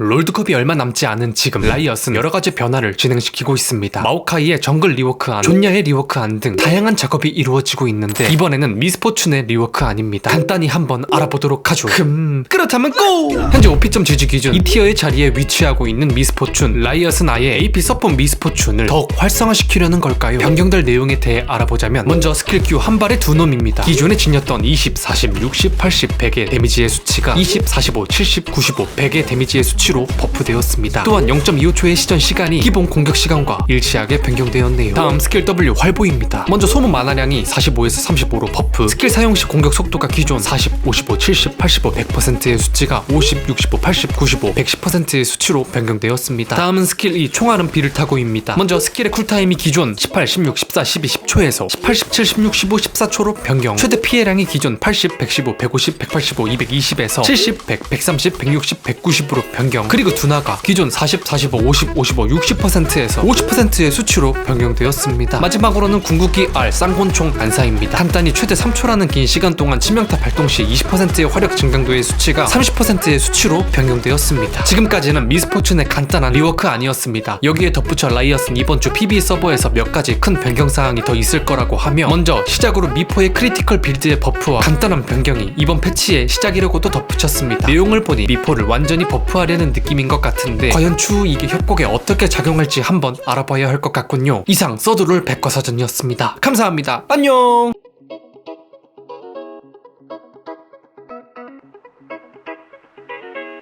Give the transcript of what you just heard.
롤드컵이 얼마 남지 않은 지금 라이엇은 여러 가지 변화를 진행시키고 있습니다. 마오카이의 정글 리워크안, 존야의 리워크안 등 다양한 작업이 이루어지고 있는데 이번에는 미스포춘의 리워크안입니다. 간단히 한번 알아보도록 하죠. 흠, 그렇다면 고! 현재 오피점 지지 기준 이 티어의 자리에 위치하고 있는 미스포춘, 라이엇은 아예 AP 서폿 미스포춘을 더욱 활성화시키려는 걸까요? 변경될 내용에 대해 알아보자면 먼저 스킬 Q 한 발의 두 놈입니다. 기존에 지녔던 20, 40, 60, 80, 100의 데미지의 수치가 20, 45, 70, 95, 100의 데미지의 수치 로 버프되었습니다. 또한 0.25초의 시전 시간이 기본 공격 시간과 일치하게 변경되었네요. 다음 스킬 W 활보입니다. 먼저 소모 만화량이 45에서 35로 버프, 스킬 사용 시 공격 속도가 기존 40, 55, 70, 85, 100%의 수치가 50, 65, 80, 95, 110%의 수치로 변경되었습니다. 다음은 스킬 2 총알은 비를 타고입니다. 먼저 스킬의 쿨타임이 기존 18, 16, 14, 12, 10초에서 18, 17, 16, 15, 14초로 변경. 최대 피해량이 기존 80, 115, 150, 185, 220에서 70, 100, 130, 160, 190으로 변경. 그리고 두나가 기존 40, 45, 50, 55, 60%에서 50%의 수치로 변경되었습니다. 마지막으로는 궁극기 R 쌍권총 반사입니다. 간단히 최대 3초라는 긴 시간 동안 치명타 발동 시 20%의 화력 증강도의 수치가 30%의 수치로 변경되었습니다. 지금까지는 미스포춘의 간단한 리워크 아니었습니다. 여기에 덧붙여 라이엇은 이번 주 PB 서버에서 몇 가지 큰 변경 사항이 더 있을 거라고 하며 먼저 시작으로 미포의 크리티컬 빌드의 버프와 간단한 변경이 이번 패치의 시작이라고도 덧붙였습니다. 내용을 보니 미포를 완전히 버프하려는 느낌인 것 같은데 과연 추후 이게 협곡에 어떻게 작용할지 한번 알아봐야 할 것 같군요. 이상 서두를 백과사전이었습니다. 감사합니다. 안녕.